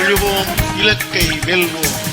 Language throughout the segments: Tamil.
எழுவோம் இலக்கை வெல்வோம்.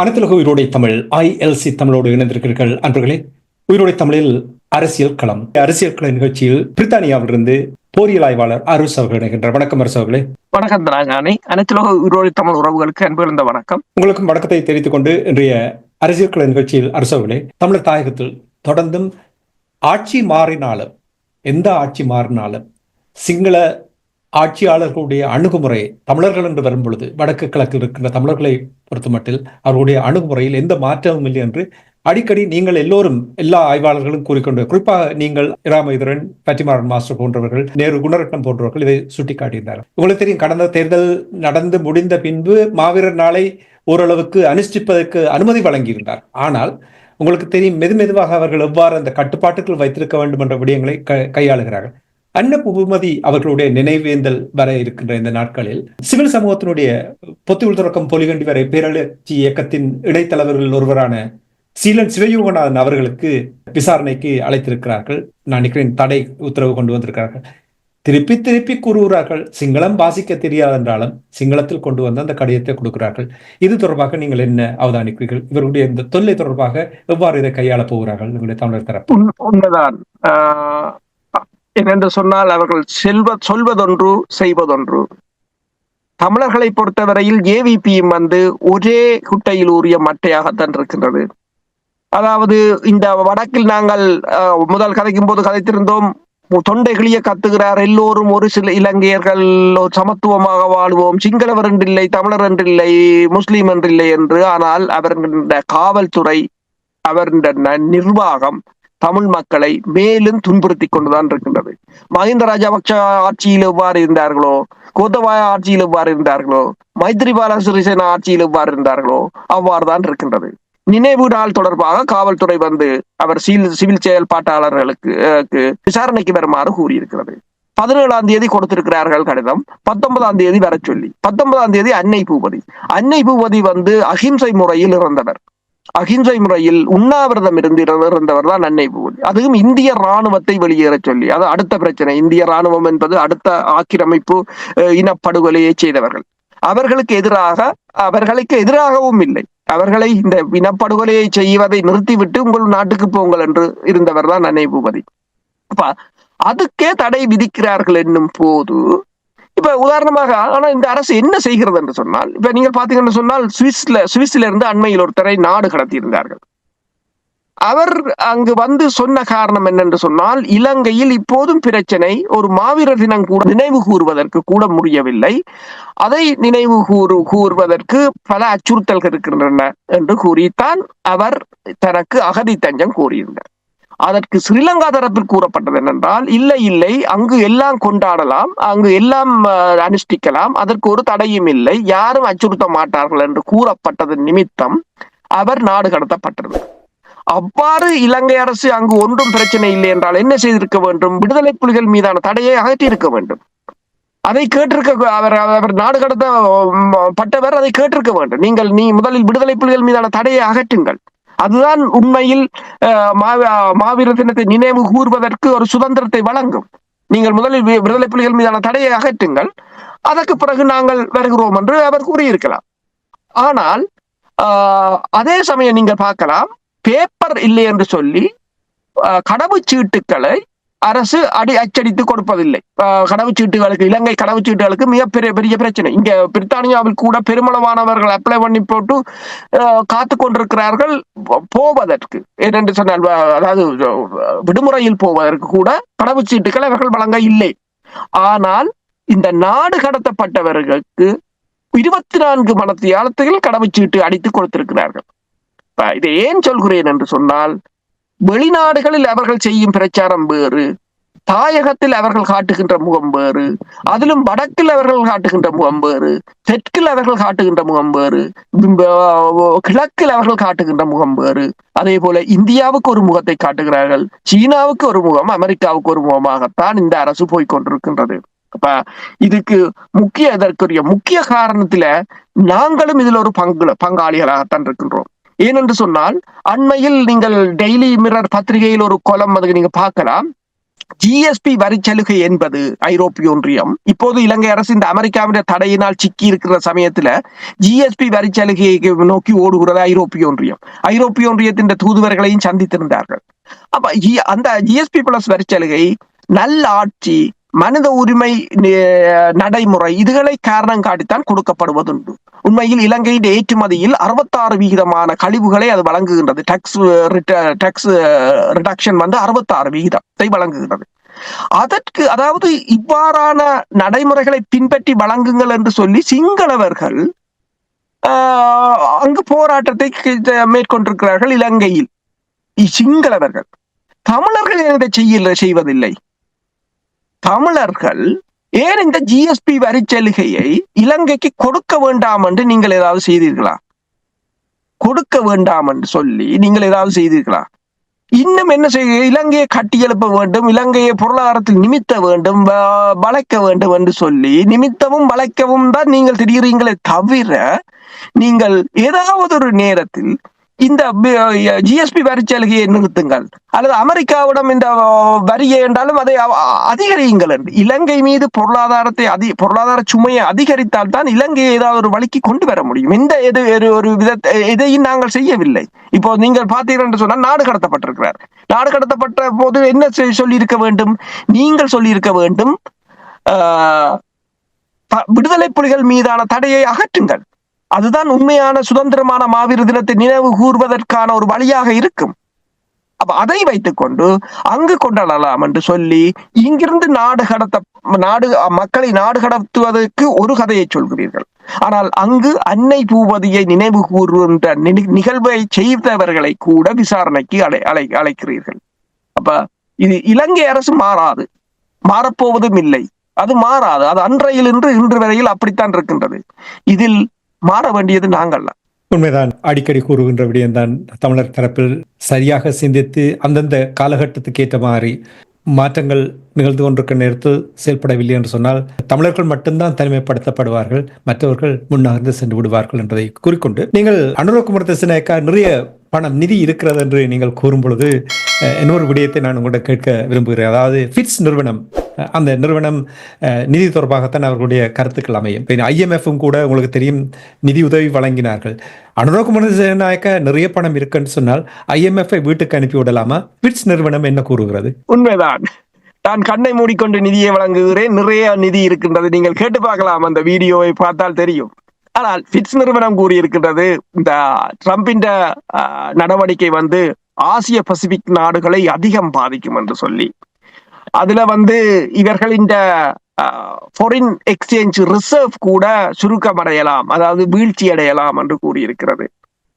அனைத்துலக உயிரோடை தமிழ் ஐஎல்சி தமிழோடு இணைந்திருக்கிறீர்கள். அன்பர்களே உயிரோடை தமிழில் அரசியல் களம். அரசியல் கள நிகழ்ச்சியில் பிரித்தானியாவிலிருந்து போரியல் ஆய்வாளர் அரசு அவர்கள் இணைகின்றார். வணக்கம் அரசு அவர்களே. வணக்கம் தனாகானி அனைத்துலக உயிரோடி தமிழ் உறவுகளுக்கு அன்பு வணக்கம். உங்களுக்கும் வணக்கத்தை தெரிவித்துக் கொண்டு இன்றைய அரசியல் கள நிகழ்ச்சியில் அரசு அவர்களே தமிழர் தாயகத்தில் தொடர்ந்தும் ஆட்சி மாறினாலும் எந்த ஆட்சி மாறினாலும் சிங்கள ஆட்சியாளர்களுடைய அணுகுமுறை தமிழர்கள் என்று வரும் பொழுது வடக்கு கிழக்கில் இருக்கின்ற தமிழர்களை பொறுத்தமட்டில் அவர்களுடைய அணுகுமுறையில் எந்த மாற்றமும் இல்லை என்று அடிக்கடி நீங்கள் எல்லோரும் எல்லா ஆய்வாளர்களும் கூறிக்கொண்டு குறிப்பாக நீங்கள் இராமயுதரன் பட்டிமாறன் மாஸ்டர் போன்றவர்கள் நேரு குணரட்னம் போன்றவர்கள் இதை சுட்டிக்காட்டியிருந்தார்கள். உங்களுக்கு தெரியும் கடந்த தேர்தல் நடந்து முடிந்த பின்பு மாவீரர் நாளை ஓரளவுக்கு அனுஷ்டிப்பதற்கு அனுமதி வழங்கியிருந்தார். ஆனால் உங்களுக்கு தெரியும் மெது மெதுவாக அவர்கள் எவ்வாறு அந்த கட்டுப்பாட்டுக்குள் வைத்திருக்க வேண்டும் என்ற விடயங்களை கையாளுகிறார்கள். அன்ன புகுமதி அவர்களுடைய நினைவேந்தல் வர இருக்கின்ற இந்த நாட்களில் சிவில் சமூகத்தினுடைய பொத்துவில் தொடக்கம் பொலிகண்டி வரை பேரழற்சி இயக்கத்தின் இடைத்தலைவர்கள் ஒருவரான சீலன் சிவயோகநாதன் அவர்களுக்கு விசாரணைக்கு அழைத்திருக்கிறார்கள். நான் நினைக்கிறேன் தடை உத்தரவு கொண்டு வந்திருக்கிறார்கள். திருப்பி திருப்பி கூறுகிறார்கள். சிங்களம் வாசிக்க தெரியாது என்றாலும் சிங்களத்தில் கொண்டு வந்து அந்த கடிதத்தை கொடுக்கிறார்கள். இது தொடர்பாக நீங்கள் என்ன அவதானிக்கிறீர்கள்? இவருடைய இந்த தொல்லை தொடர்பாக எவ்வாறு இதை கையாள போகிறார்கள்? உங்களுடைய தமிழர் தரப்பு. உண்மைதான். ஆஹ் சொன்னால் அவர்கள் செல்வ சொல்வதொன்று செய்வதொன்று. தமிழர்களை பொறுத்தவரையில் ஏவிபியும் வந்து ஒரே குட்டையில் ஊறிய மட்டையாகத்தான் இருக்கின்றது. அதாவது இந்த வடக்கில் நாங்கள் முதல் கதைக்கும் போது கதைத்திருந்தோம் தொண்டை கிளிய கத்துகிறார் எல்லோரும் ஒரு சில இலங்கையர்கள் சமத்துவமாக வாழ்வோம் சிங்களவர் என்றில்லை தமிழர் என்றில்லை முஸ்லீம் என்றில்லை என்று. ஆனால் அவர்கள் காவல்துறை அவருடைய நிர்வாகம் தமிழ் மக்களை மேலும் துன்புறுத்தி கொண்டுதான் இருக்கின்றது. மஹிந்த ராஜபக்ஷ ஆட்சியில் எவ்வாறு இருந்தார்களோ கோத்தபாய ஆட்சியில் எவ்வாறு இருந்தார்களோ மைத்ரிபால சிறிசேனா ஆட்சியில் எவ்வாறு இருந்தார்களோ அவ்வாறு தான் இருக்கின்றது. நினைவு நாள் தொடர்பாக காவல்துறை வந்து அவர் சிவில் சிவில் செயல்பாட்டாளர்களுக்கு விசாரணைக்கு வருமாறு கூறியிருக்கிறது. பதினேழாம் தேதி கொடுத்திருக்கிறார்கள் கடிதம் பத்தொன்பதாம் தேதி வர சொல்லி பத்தொன்பதாம் தேதி அன்னை பூபதி. அன்னை பூபதி வந்து அஹிம்சை முறையில் இறந்தவர். அகிம்சை முறையில் உண்ணாவிரதம் இருந்து இருந்தவர் தான் அன்னை பூபதி அதுவும் இந்திய ராணுவத்தை வெளியேற சொல்லி. அது அடுத்த பிரச்சனை. இந்திய ராணுவம் என்பது அடுத்த ஆக்கிரமிப்பு இனப்படுகொலையை செய்தவர்கள். அவர்களுக்கு எதிராக அவர்களுக்கு எதிராகவும் இல்லை. அவர்களை இந்த இனப்படுகொலையை செய்வதை நிறுத்திவிட்டு உங்கள் நாட்டுக்கு போங்கள் என்று இருந்தவர் தான் அன்னை பூபதி அதுக்கே தடை விதிக்கிறார்கள் என்னும் போது இப்ப உதாரணமாக ஆனா இந்த அரசு என்ன செய்கிறது என்று சொன்னால் இப்ப நீங்கள் பாத்தீங்கன்னு சொன்னால் சுவிஸ்ல சுவிஸ்ல இருந்து அண்மையில் ஒருத்தரை நாடு கடத்தியிருந்தார்கள். அவர் அங்கு வந்து சொன்ன காரணம் என்னென்று சொன்னால் இலங்கையில் இப்போதும் பிரச்சனை ஒரு மாவீரர் தினம் கூட நினைவு கூறுவதற்கு கூட முடியவில்லை. அதை நினைவு கூறு கூறுவதற்கு பல அச்சுறுத்தல்கள் இருக்கின்றன என்று கூறித்தான் அவர் தனக்கு அகதி தஞ்சம் கூறியிருந்தார் அதற்கு ஸ்ரீலங்கா தரப்பில் கூறப்பட்டது என்னென்றால் இல்லை இல்லை அங்கு எல்லாம் கொண்டாடலாம் அங்கு எல்லாம் அஹ், அனுஷ்டிக்கலாம் அதற்கு ஒரு தடையும் இல்லை யாரும் அச்சுறுத்த மாட்டார்கள் என்று கூறப்பட்டது நிமித்தம் அவர் நாடு கடத்தப்பட்டிருந்தார் அவ்வாறு இலங்கை அரசு அங்கு ஒன்றும் பிரச்சனை இல்லை என்றால் என்ன செய்திருக்க வேண்டும்? விடுதலை புலிகள் மீதான தடையை அகற்றியிருக்க வேண்டும். அதை கேட்டிருக்க அவர் அவர் நாடு கடத்த பட்டவர் அதை கேட்டிருக்க வேண்டும். நீங்கள் நீ முதலில் விடுதலை புலிகள் மீதான தடையை அகற்றுங்கள். அதுதான் உண்மையில் அஹ், மாவீரர் தினத்தை நினைவு கூறுவதற்கு ஒரு சுதந்திரத்தை வழங்கும். நீங்கள் முதலில் வி- விடுதலை புலிகள் மீதான தடையை அகற்றுங்கள். அதற்கு பிறகு நாங்கள் வருகிறோம் என்று அவர் கூறியிருக்கலாம். ஆனால் ஆஹ் அதே சமயம் நீங்கள் பார்க்கலாம் பேப்பர் இல்லை என்று சொல்லி ஆஹ் கடவுச்சீட்டுக்களை அரசு அடி அச்சடித்து கொடுப்பதில்லை. கடவுச்சீட்டுகளுக்கு இலங்கை கடவுச்சீட்டுகளுக்கு மிகப்பெரிய பெரிய பிரச்சனை. இங்க பிரித்தானியாவில் கூட பெருமளவானவர்கள் அப்ளை பண்ணி போட்டு காத்து கொண்டிருக்கிறார்கள் போவதற்கு. ஏனென்று சொன்னால் அதாவது விடுமுறையில் போவதற்கு கூட கடவுச்சீட்டுகள் அவர்கள் வழங்க இல்லை. ஆனால் இந்த நாடு கடத்தப்பட்டவர்களுக்கு இருபத்தி நான்கு மணத்தியாலத்தில் கடவுச்சீட்டு அடித்து கொடுத்திருக்கிறார்கள் இதை ஏன் சொல்கிறேன் என்று சொன்னால் வெளிநாடுகளில் அவர்கள் செய்யும் பிரச்சாரம் வேறு. தாயகத்தில் அவர்கள் காட்டுகின்ற முகம் வேறு. அதிலும் வடக்கில் அவர்கள் காட்டுகின்ற முகம் வேறு. தெற்கில் அவர்கள் காட்டுகின்ற முகம் வேறு. கிழக்கில் அவர்கள் காட்டுகின்ற முகம் வேறு. அதே போல இந்தியாவுக்கு ஒரு முகத்தை காட்டுகிறார்கள். சீனாவுக்கு ஒரு முகம் அமெரிக்காவுக்கு ஒரு முகமாகத்தான் இந்த அரசு போய் கொண்டிருக்கின்றது. அப்ப இதுக்கு முக்கிய இதற்குரிய முக்கிய காரணத்துல நாங்களும் இதுல ஒரு பங்கு பங்காளிகளாகத்தான் இருக்கின்றோம். ஏனென்று சொன்னால் அண்மையில் நீங்கள் டெய்லி மிரர் பத்திரிகையில் ஒரு கொலம் அதுக்கு நீங்க பார்க்கலாம். ஜிஎஸ்பி வரிச்சலுகை என்பது ஐரோப்பிய ஒன்றியம். இப்போது இலங்கை அரசு இந்த அமெரிக்காவின் தடையினால் சிக்கி இருக்கிற சமயத்துல ஜிஎஸ்பி வரிச்சலுகையை நோக்கி ஓடுகிறது ஐரோப்பிய ஒன்றியம். ஐரோப்பிய ஒன்றியத்தின் தூதுவர்களையும் சந்தித்திருந்தார்கள். அப்ப அந்த ஜிஎஸ்பி பிளஸ் வரிச்சலுகை நல்ல ஆட்சி மனித உரிமை நடைமுறை இதுகளை காரணம் காட்டித்தான் கொடுக்கப்படுவதுண்டு. உண்மையில் இலங்கையின் ஏற்றுமதியில் அறுபத்தாறு விகிதமான கழிவுகளை அது வழங்குகின்றது. டாக்ஸ் டாக்ஸ் ரிடக்ஷன் வந்து அறுபத்தாறு விகிதத்தை வழங்குகின்றது அதற்கு அதாவது இவ்வாறான நடைமுறைகளை பின்பற்றி வழங்குங்கள் என்று சொல்லி சிங்களவர்கள் ஆஹ், அங்கு போராட்டத்தை மேற்கொண்டிருக்கிறார்கள் இலங்கையில். சிங்களவர்கள். தமிழர்கள் ஏன் இதை செய்ய செய்வதில்லை? தமிழர்கள் ஏன் இந்த ஜிஎஸ்பி வரிச்சலுகையை இலங்கைக்கு கொடுக்க வேண்டாம் என்று நீங்கள் ஏதாவது செய்தீர்களா? கொடுக்க வேண்டாம் என்று சொல்லி நீங்கள் ஏதாவது செய்தீர்களா? இன்னும் என்ன செய்ய இலங்கையை கட்டியெழுப்ப வேண்டும் இலங்கையை பொருளாதாரத்தில் நிமித்த வேண்டும் வளைக்க வேண்டும் என்று சொல்லி நிமித்தமும் வளைக்கவும் தான் நீங்கள் தெரிகிறீங்களே தவிர நீங்கள் ஏதாவது ஒரு நேரத்தில் இந்த ஜிஎஸ்பி வரிச்சலுகையை நிறுத்துங்கள். அல்லது அமெரிக்காவிடம் இந்த வரியை என்றாலும் அதை அதிகரியுங்கள் என்று. இலங்கை மீது பொருளாதாரத்தை அதி பொருளாதார சுமையை அதிகரித்தால் தான் இலங்கையை ஏதாவது ஒரு வழிக்கு கொண்டு வர முடியும். இந்த எது ஒரு- ஒரு விதத்தை இதையும் நாங்கள் செய்யவில்லை. இப்போ நீங்கள் பார்த்தீர்கள் என்று சொன்னால் நாடு கடத்தப்பட்டிருக்கிறார். நாடு கடத்தப்பட்ட போது என்ன செய்- சொல்லியிருக்க வேண்டும்? நீங்கள் சொல்லியிருக்க வேண்டும் விடுதலை புலிகள் மீதான தடையை அகற்றுங்கள். அதுதான் உண்மையான சுதந்திரமான மாவீர தினத்தை நினைவு கூர்வதற்கான ஒரு வழியாக இருக்கும். அப்ப அதை வைத்துக்கொண்டு அங்கு கொண்டாடலாம் என்று சொல்லி இங்கிருந்து நாடு கடத்த நாடு மக்களை நாடு கடத்துவதற்கு ஒரு கதையை சொல்கிறீர்கள். ஆனால் அங்கு அன்னை பூபதியை நினைவு கூறுகின்ற நி- நிகழ்வை செய்தவர்களை கூட விசாரணைக்கு அழை அழை அழைக்கிறீர்கள். அப்ப இது இலங்கை அரசு மாறாது. மாறப்போவதும் இல்லை. அது மாறாது. அது அன்றையில் இன்று இன்று வரையில் அப்படித்தான் இருக்கின்றது. இதில் மாற வேண்டியது நாங்கள் உண்மைதான். அடிக்கடி கூறுகின்ற விடயம்தான் தமிழர் தரப்பில் சரியாக சிந்தித்து அந்தந்த காலகட்டத்துக்கு ஏற்ற மாதிரி மாற்றங்கள் நிகழ்ந்து கொண்டிருக்கிற நேரத்தில் செயல்படவில்லை என்று சொன்னால் தமிழர்கள் மட்டும்தான் தனிமைப்படுத்தப்படுவார்கள். மற்றவர்கள் முன்னகர்ந்து சென்று விடுவார்கள் என்பதை கூறிக்கொண்டு நீங்கள் அனுரகுமார் திசநாயக்கா நிறைய பணம் நிதி இருக்கிறது என்று நீங்கள் கூறும் பொழுது இன்னொரு விடயத்தை நான் உங்கள்கிட்ட கேட்க விரும்புகிறேன். அதாவது ஃபிட்ஸ் நிறுவனம் அந்த நிறுவனம் நிதி தொடர்பாகத்தான் அவர்களுடைய கருத்துக்கள் அமையும். இப்போ ஐஎம்எஃப்பும் கூட உங்களுக்கு தெரியும் நிதி உதவி வழங்கினார்கள். அனுரகுமார் திசநாயக்கா நிறைய பணம் இருக்குன்னு சொன்னால் ஐஎம்எஃப்ஐ வீட்டுக்கு அனுப்பி விடலாமா? ஃபிட்ஸ் நிறுவனம் என்ன கூறுகிறது? உண்மைதான். நான் கண்ணை மூடிக்கொண்டு நிதியை வழங்குகிறேன். நிறைய நிதி இருக்கின்றது. நீங்கள் கேட்டு பார்க்கலாம் அந்த வீடியோவை பார்த்தால் தெரியும். ஆனால் பிட்ஸ் நிறுவனம் கூறியிருக்கின்றது இந்த ட்ரம்பின் நடவடிக்கை வந்து ஆசிய பசிபிக் நாடுகளை அதிகம் பாதிக்கும் என்று சொல்லி. அதுல வந்து இவர்களின் இந்த ஃபாரின் எக்ஸ்சேஞ்ச் ரிசர்வ் கூட சுருக்கமடையலாம் அதாவது வீழ்ச்சி அடையலாம் என்று கூறியிருக்கிறது.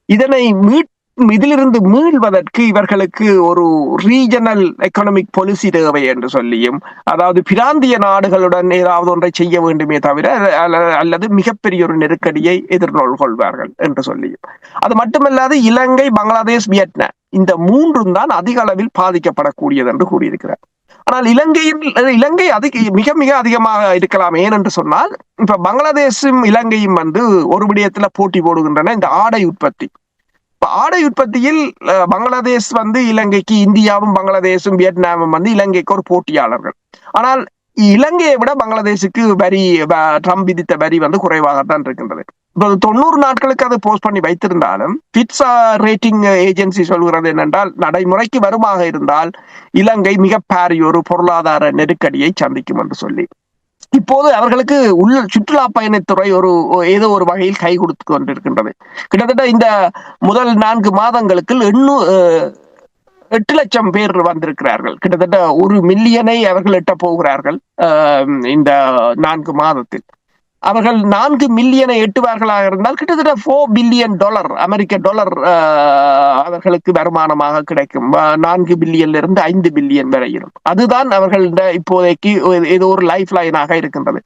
இதனை மீட் இதிலிருந்து மீள்வதற்கு இவர்களுக்கு ஒரு ரீஜனல் எக்கனாமிக் பாலிசி தேவை என்று சொல்லியும் அதாவது பிராந்திய நாடுகளுடன் ஏதாவது ஒன்றை செய்ய வேண்டுமே தவிர அல்ல- அல்லது மிகப்பெரிய ஒரு நெருக்கடியை எதிர்கொள்வார்கள் என்று சொல்லியும். அது மட்டுமல்லாது இலங்கை பங்களாதேஷ் வியட்நாம் இந்த மூன்றும் தான் அதிக அளவில் பாதிக்கப்படக்கூடியது என்று கூறியிருக்கிறார். ஆனால் இலங்கையில் இலங்கை அதிக மிக மிக அதிகமாக இருக்கலாம். ஏனென்று சொன்னால் இப்ப பங்களாதேஷும் இலங்கையும் வந்து ஒரு விடயத்துல போட்டி போடுகின்றன. இந்த ஆடை உற்பத்தி ஆடை உற்பத்தியில் பங்களாதேஷ் வந்து இலங்கைக்கு இந்தியாவும் பங்களாதேஷும் வியட்நாமும் வந்து இலங்கைக்கு ஒரு போட்டியாளர்கள். ஆனால் இலங்கையை விட பங்களாதேஷுக்கு வரி ட்ரம்ப் விதித்த வரி வந்து குறைவாகத்தான் இருக்கின்றது. இப்போ தொண்ணூறு நாட்களுக்கு அது போஸ்ட் பண்ணி வைத்திருந்தாலும் பிட்ஸா ரேட்டிங் ஏஜென்சி சொல்கிறது என்னென்றால் நடைமுறைக்கு வருமாக இருந்தால் இலங்கை மிக பாரிய ஒரு பொருளாதார நெருக்கடியை சந்திக்கும் என்று சொல்லி. இப்போது அவர்களுக்கு உள்ள சுற்றுலா பயணத்துறை ஒரு ஏதோ ஒரு வகையில் கை கொடுத்து கொண்டிருக்கின்றது. கிட்டத்தட்ட இந்த முதல் நான்கு மாதங்களுக்கு எண்ணூ அஹ், எட்டு லட்சம் பேர் வந்திருக்கிறார்கள். கிட்டத்தட்ட ஒரு மில்லியனை அவர்கள் எட்ட போகிறார்கள் இந்த நான்கு மாதத்தில். அவர்கள் நான்கு மில்லியனை எட்டுவார்களாக இருந்தால் கிட்டத்தட்ட ஃபோர் பில்லியன் டாலர் அமெரிக்க டாலர் அவர்களுக்கு வருமானமாக கிடைக்கும். நான்கு பில்லியன்ல இருந்து ஐந்து பில்லியன் வரையிலும் அதுதான் அவர்கள இப்போதைக்கு இது ஏதோ ஒரு லைஃப் லைனாக இருக்கின்றது.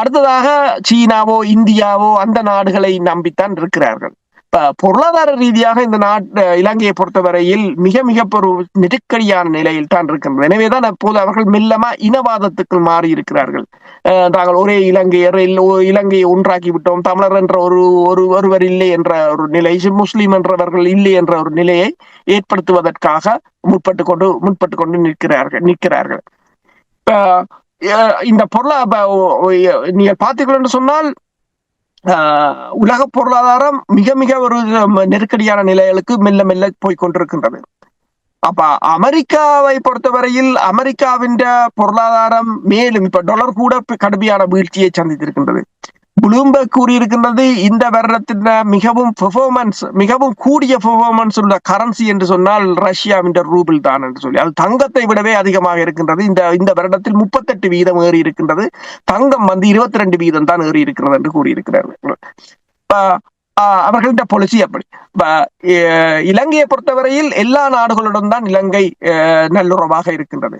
அடுத்ததாக சீனாவோ இந்தியாவோ அந்த நாடுகளை நம்பித்தான் இருக்கிறார்கள். பொருளாதார ரீதியாக இந்த நாட்டு இலங்கையை பொறுத்தவரையில் மிக மிக ஒரு நெருக்கடியான நிலையில் தான் இருக்கின்றது எனவேதான் அப்போது அவர்கள் மெல்லமா இனவாதத்துக்கு மாறி இருக்கிறார்கள் தாங்கள் நாங்கள் ஒரே இலங்கையர் இலங்கையை ஒன்றாக்கி விட்டோம் தமிழர் என்ற ஒரு ஒரு ஒருவர் இல்லை என்ற ஒரு நிலை முஸ்லீம் என்றவர்கள் இல்லை என்ற ஒரு நிலையை ஏற்படுத்துவதற்காக முற்பட்டு கொண்டு முற்பட்டு கொண்டு நிற்கிறார்கள் நிற்கிறார்கள். இந்த பொருளா நீங்கள் நீங்க பார்த்தீர்கள் என்று சொன்னால் உலக பொருளாதாரம் மிக மிக ஒரு நெருக்கடியான நிலைகளுக்கு மெல்ல மெல்ல போய் கொண்டிருக்கின்றது. அப்ப அமெரிக்காவை பொறுத்தவரையில் அமெரிக்காவின் பொருளாதாரம் மேலும் இப்ப டாலர் கூட கடுமையான வீழ்ச்சியை சந்தித்திருக்கின்றது. புளூம்பர்க் கூறியிருக்கின்றது இந்த வருடத்தின் மிகவும் பெர்ஃபார்மன்ஸ் மிகவும் கூடிய பெர்ஃபார்மன்ஸ் உள்ள கரன்சி என்று சொன்னால் ரஷ்யாவின் ரூபிள் தான் என்று சொல்லி. அது தங்கத்தை விடவே அதிகமாக இருக்கின்றது. இந்த இந்த வருடத்தில் முப்பத்தெட்டு வீதம் ஏறி இருக்கின்றது. தங்கம் வந்து இருபத்தி ரெண்டு வீதம் தான் ஏறி இருக்கிறது என்று கூறியிருக்கிறார்கள் இப்ப, ஆஹ், அவர்களின் பாலிசி அப்படி. இலங்கையை பொறுத்தவரையில் எல்லா நாடுகளுடன் தான் இலங்கை அஹ், நல்லுறவாக இருக்கின்றது.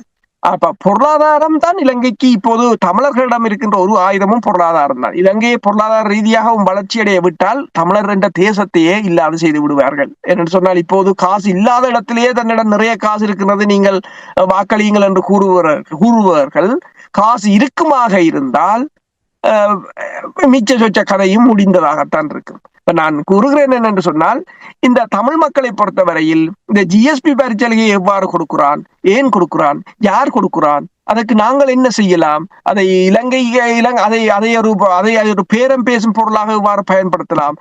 அப்ப பொருளாதாரம் தான் இலங்கைக்கு இப்போது தமிழர்களிடம் இருக்கின்ற ஒரு ஆயுதமும் பொருளாதாரம் தான். இலங்கையை பொருளாதார ரீதியாகவும் வளர்ச்சியடைய விட்டால் தமிழர் என்ற தேசத்தையே இல்லாது செய்து விடுவார்கள். என்று சொன்னால் இப்போது காசு இல்லாத இடத்திலேயே தன்னிடம் நிறைய காசு இருக்கிறது நீங்கள் வாக்களியுங்கள் என்று கூறுவர் கூறுபவர்கள். காசு இருக்குமாக இருந்தால் மிச்ச சொச்ச கதையும் முடிந்ததாகத்தான் இருக்கும். இப்ப நான் கூறுகிறேன் என்னென்று சொன்னால் இந்த தமிழ் மக்களை பொறுத்தவரையில் இந்த ஜிஎஸ்பி பரிச்சலுகையை எவ்வாறு கொடுக்கிறான் ஏன் கொடுக்கிறான் யார் கொடுக்கிறான் அதற்கு நாங்கள் என்ன செய்யலாம் அதை இலங்கை இலங்கை அதை அதை ஒரு அதை ஒரு பேரம் பேசும் பொருளாக எவ்வாறு பயன்படுத்தலாம்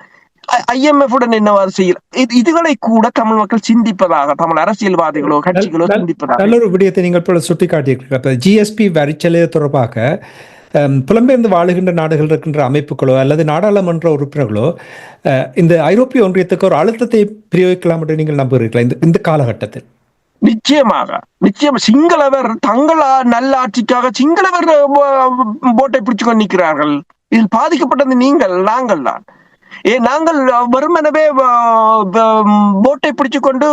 ஐஎம்எஃப் உடன் என்னவாறு செய்யலாம் இது- இதுகளை கூட தமிழ் மக்கள் சிந்திப்பதாக தமிழ் அரசியல்வாதிகளோ கட்சிகளோ சிந்திப்பதாக நல்ல ஒரு விடயத்தை நீங்கள் சுட்டிக்காட்டியிருக்கிறீர்கள் ஜிஎஸ்பி வரிச்சலுகை தொடர்பாக புலம்பெயர்ந்து வாழுகின்ற நாடுகள் இருக்கின்ற அமைப்புகளோ அல்லது நாடாளுமன்ற உறுப்பினர்களோ அஹ், இந்த ஐரோப்பிய ஒன்றியத்துக்கு ஒரு அழுத்தத்தை பிரயோகிக்கலாம் என்று நீங்கள் நம்புகிறீர்களா? இந்த இந்த காலகட்டத்தில். நிச்சயமாக. நிச்சயம் சிங்களவர் தங்கள் நல்ல ஆட்சிக்காக சிங்களவர் போட்டை பிடிச்சு கொண்டு நிற்கிறார்கள். இதில் பாதிக்கப்பட்டது நீங்கள் நாங்கள் தான். ஏ நாங்கள் வெறுமனவே போட்டை பிடிச்சு கொண்டு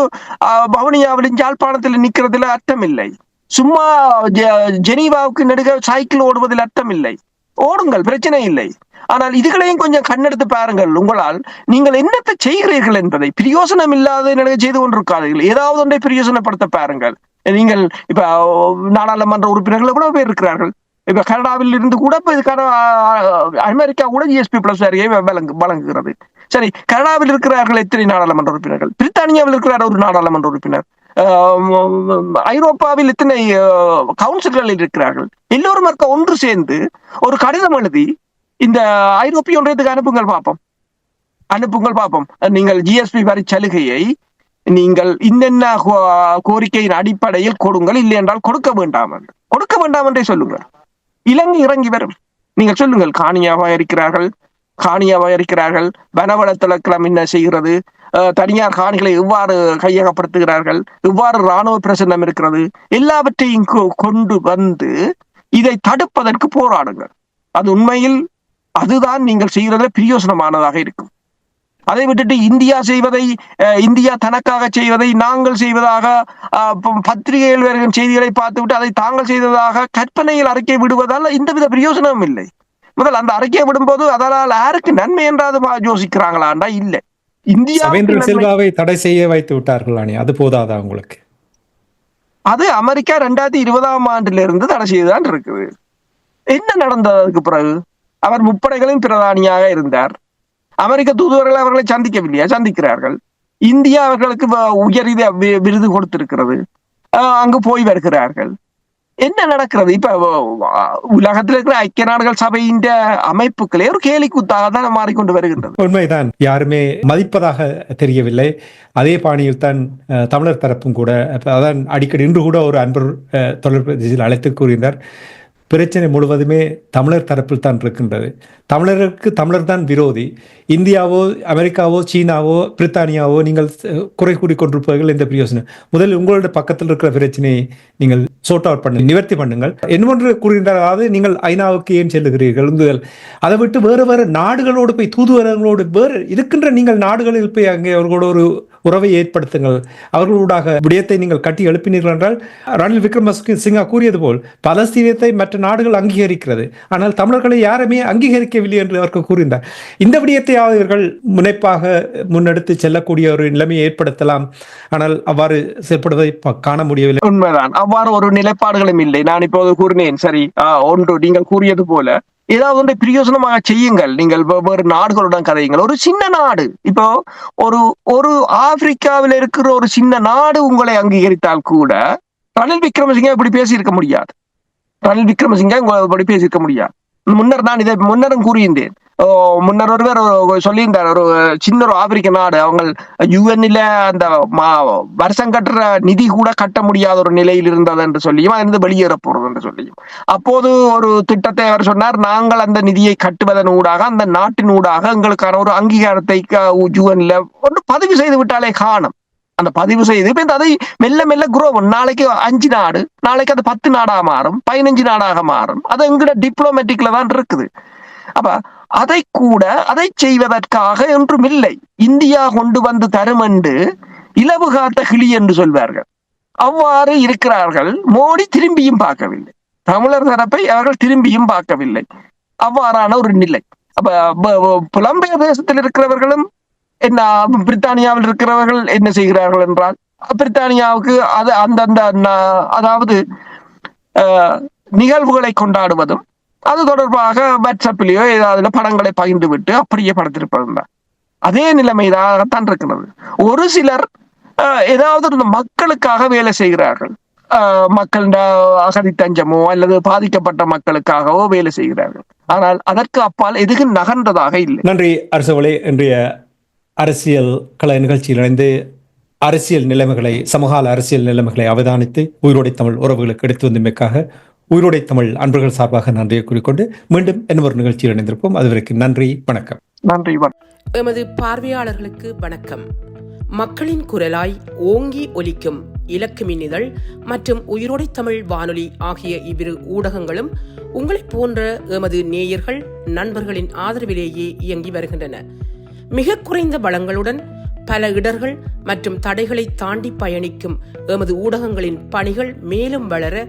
அஹ், வவுனியாவிலும் யாழ்ப்பாணத்தில் நிற்கிறதுல அர்த்தம் இல்லை சும்மா ஜெ- ஜெனீவாவுக்கு நெடுக சைக்கிள் ஓடுவதில் அர்த்தம் இல்லை. ஓடுங்கள் பிரச்சனை இல்லை. ஆனால் இதுகளையும் கொஞ்சம் கண்ணெடுத்து பாருங்கள். உங்களால் நீங்கள் என்னத்தை செய்கிறீர்கள் என்பதை. பிரயோசனம் இல்லாத நிலையை செய்து கொண்டிருக்காதீர்கள். ஏதாவது ஒன்றை பிரயோசனப்படுத்த பாருங்கள். நீங்கள் இப்ப நாடாளுமன்ற உறுப்பினர்கள் எவ்வளவு பேர் இருக்கிறார்கள்? இப்ப கனடாவில் இருந்து கூட இப்ப இதுக்கான அமெரிக்கா கூட ஜிஎஸ்பி பிளஸ் வரியை வழங்கு வழங்குகிறது. சரி கனடாவில் இருக்கிறார்கள் எத்தனை நாடாளுமன்ற உறுப்பினர்கள்? பிரித்தானியாவில் இருக்கிறார் ஒரு நாடாளுமன்ற உறுப்பினர். ஐரோப்பாவில் இத்தனை கவுன்சில்கள் இருக்கிறார்கள். எல்லோரும் இருக்க ஒன்று சேர்ந்து ஒரு கடிதம் எழுதி இந்த ஐரோப்பிய ஒன்றியத்துக்கு அனுப்புங்கள் பார்ப்போம் அனுப்புங்கள் பார்ப்போம் நீங்கள் ஜிஎஸ்பி வரி சலுகையை நீங்கள் இன்னென்ன கோ- கோரிக்கையின் அடிப்படையில் கொடுங்கள் இல்லை என்றால் கொடுக்க வேண்டாம் என்று. கொடுக்க வேண்டாம் என்றே சொல்லுங்கள். இலங்கை இறங்கி வரும். நீங்கள் சொல்லுங்கள் காணியாவா இருக்கிறார்கள் காணியாவா இருக்கிறார்கள் வனவள என்ன செய்கிறது தனியார் காணிகளை எவ்வாறு கையகப்படுத்துகிறார்கள்? எவ்வாறு இராணுவ பிரசன்னம் இருக்கிறது? எல்லாவற்றையும் கொண்டு வந்து இதை தடுப்பதற்கு போராடுங்கள். அது உண்மையில் அதுதான் நீங்கள் செய்கிறதுல பிரயோசனமானதாக இருக்கும். அதை விட்டுட்டு இந்தியா செய்வதை அஹ், இந்தியா தனக்காக செய்வதை நாங்கள் செய்வதாக அஹ், பத்திரிகையில் வருகிற செய்திகளை பார்த்துவிட்டு அதை தாங்கள் செய்ததாக கற்பனையில் அறிக்கை விடுவதால் எந்தவித பிரயோசனமும் இல்லை. முதல் அந்த அறிக்கையை விடும்போது அதனால் யாருக்கு நன்மை என்றாவது யோசிக்கிறாங்களாண்டா இல்லை. இந்தியா சில்வாவை தடை செய்ய வைத்து விட்டார்கள் அணி அது போதாதா உங்களுக்கு? அது அமெரிக்கா ரெண்டாயிரத்தி இருபதாம் ஆண்டுல இருந்து தடை செய்துதான் இருக்குது. என்ன நடந்தது அதுக்கு பிறகு? அவர் முப்படைகளின் பிரதானியாக இருந்தார். அமெரிக்க தூதுவர்கள் அவர்களை சந்திக்கவில்லையா? சந்திக்கிறார்கள். இந்தியா அவர்களுக்கு வ- உயர் இத வி- விருது கொடுத்திருக்கிறது. அங்கு போய் வருகிறார்கள். என்ன நடக்கிறது? இப்ப உலகத்தில் இருக்கிற ஐக்கிய நாடுகள் சபையின் அமைப்புகளே ஒரு கேலி கூத்தாக தான் மாறிக்கொண்டு வருகின்றது. உண்மைதான். யாருமே மதிப்பதாக தெரியவில்லை. அதே பாணியில் தான் தமிழர் தரப்பும் கூட அதான் அடிக்கடி இன்று கூட ஒரு அன்பர் அஹ், அழைத்து கூறினார் பிரச்சனை முழுவதுமே தமிழர் தரப்பில் தான் இருக்கின்றது. தமிழருக்கு தமிழர் தான் விரோதி. இந்தியாவோ அமெரிக்காவோ சீனாவோ பிரித்தானியாவோ நீங்கள் குறை கூறி கொண்டிருப்பவர்கள் எந்த பிரயோசனம்? முதலில் உங்களோட பக்கத்தில் இருக்கிற பிரச்சனையை நீங்கள் சோர்ட் அவுட் பண்ணுங்க நிவர்த்தி பண்ணுங்கள். என்னவென்று கூறுகின்றார் அதாவது நீங்கள் ஐநாவுக்கு ஏன் செல்லுகிறீர்கள்? உந்துதல். அதை விட்டு வேறு வேறு நாடுகளோடு போய் தூதுவரங்களோடு வேறு இருக்கின்ற நீங்கள் நாடுகளில் போய் அங்கே அவர்களோட ஒரு உறவை ஏற்படுத்துங்கள். அவர்களூடாக விடயத்தை நீங்கள் கட்டி எழுப்பினீர்கள் என்றால் ரணில் விக்ரமசிங்க சிங்கா கூறியது போல் பலஸ்தீனத்தை மற்ற நாடுகள் அங்கீகரிக்கிறது. ஆனால் தமிழர்களை யாருமே அங்கீகரிக்கவில்லை என்று அவர்கள் கூறினார் இந்த விடயத்தையாவது இவர்கள் முனைப்பாக முன்னெடுத்து செல்லக்கூடிய ஒரு நிலைமையை ஏற்படுத்தலாம். ஆனால் அவ்வாறு செயல்படுவதை காண முடியவில்லை. உண்மைதான். அவ்வாறு ஒரு நிலைப்பாடுகளும் இல்லை. நான் இப்போது கூறினேன். சரி ஆஹ், ஒன்று நீங்கள் கூறியது போல ஏதாவது வந்து பிரயோசனமாக செய்யுங்கள். நீங்கள் வெவ்வேறு நாடுகளுடன் கதையுங்கள். ஒரு சின்ன நாடு. இப்போ ஒரு ஒரு ஆப்பிரிக்காவில் இருக்கிற ஒரு சின்ன நாடு உங்களை அங்கீகரித்தால் கூட ரணில் விக்ரமசிங்க இப்படி பேசியிருக்க முடியாது. ரணில் விக்ரமசிங்க உங்களை இப்படி பேசியிருக்க முடியாது. முன்னர் நான் இதை முன்னரும் கூறியிருந்தேன். முன்னர் ஒருவர் சொல்லியிருந்தார். ஒரு சின்ன ஒரு ஆப்பிரிக்க நாடு. அவங்க யுஎன்ல அந்த மா- வருஷம் கட்டுற நிதி கூட கட்ட முடியாத ஒரு நிலையில் இருந்தது என்று சொல்லியும் அதிலிருந்து வெளியேற போறது என்று சொல்லியும். அப்போது ஒரு திட்டத்தை அவர் சொன்னார் நாங்கள் அந்த நிதியை கட்டுவதன் ஊடாக அந்த நாட்டின் ஊடாக எங்களுக்கான ஒரு அங்கீகாரத்தை யுஎன்ல ஒன்று பதிவு செய்து விட்டாலே காணும். அந்த பதிவு செய்து இப்போ இந்த அதை மெல்ல மெல்ல குரோ நாளைக்கு அஞ்சு நாடு நாளைக்கு அது பத்து நாடாக மாறும் பதினஞ்சு நாடாக மாறும். அது எங்கட டிப்ளோமேட்டிக்ல தான் இருக்குது. அப்ப அதை கூட அதை செய்வதற்காக என்றும் இல்லை இந்தியா கொண்டு வந்து தரும் என்று இலவு காத்த கிளி என்று சொல்வார்கள். அவ்வாறு இருக்கிறார்கள். மோடி திரும்பியும் பார்க்கவில்லை. தமிழர் தரப்பை அவர்கள் திரும்பியும் பார்க்கவில்லை. அவ்வாறான ஒரு நிலை. அப்ப புலம்பெயர் தேசத்தில் இருக்கிறவர்களும் என்ன பிரித்தானியாவில் இருக்கிறவர்கள் என்ன செய்கிறார்கள் என்றால் பிரித்தானியாவுக்கு அது அந்தந்த அதாவது நிகழ்வுகளை கொண்டாடுவதும் அது தொடர்பாக வாட்ஸ்அப்பிலேயோ ஏதாவது படங்களை பகிர்ந்து விட்டு அப்படியே படத்திருப்பதுதான். அதே நிலைமைதாகத்தான் இருக்கிறது. ஒரு சிலர் ஏதாவது இந்த மக்களுக்காக வேலை செய்கிறார்கள். மக்கள் அகதி தஞ்சமோ அல்லது பாதிக்கப்பட்ட மக்களுக்காகவோ வேலை செய்கிறார்கள். ஆனால் அதற்கு அப்பால் எதுவும் நகர்ந்ததாக இல்லை. நன்றி அரசவளே இன்றைய அரசியல் கலை நிகழ்ச்சியில் இணைந்து அரசியல் நிலைமைகளை சமகால அரசியல் நிலைமைகளை அவதானித்து உயிரோடை தமிழ் உறவுகளுக்கு எடுத்து வந்தமைக்காக உயிரோடை தமிழ் அன்பர்கள் சார்பாக நன்றியை கூறிக்கொண்டு மீண்டும் என்ன ஒரு நிகழ்ச்சியில் இணைந்திருப்போம். அதுவரைக்கும் நன்றி வணக்கம். நன்றி வணக்கம். எமது பார்வையாளர்களுக்கு வணக்கம். மக்களின் குரலாய் ஓங்கி ஒலிக்கும் இலக்கு மின்னிதழ் மற்றும் உயிரோடை தமிழ் வானொலி ஆகிய இவ்விரு ஊடகங்களும் உங்களைப் போன்ற எமது நேயர்கள் நண்பர்களின் ஆதரவிலேயே இயங்கி வருகின்றன. மிக குறைந்த வளங்களுடன் பல இடர்கள் மற்றும் தடைகளை தாண்டி பயணிக்கும் எமது ஊடகங்களின் பணிகள் மேலும் வளர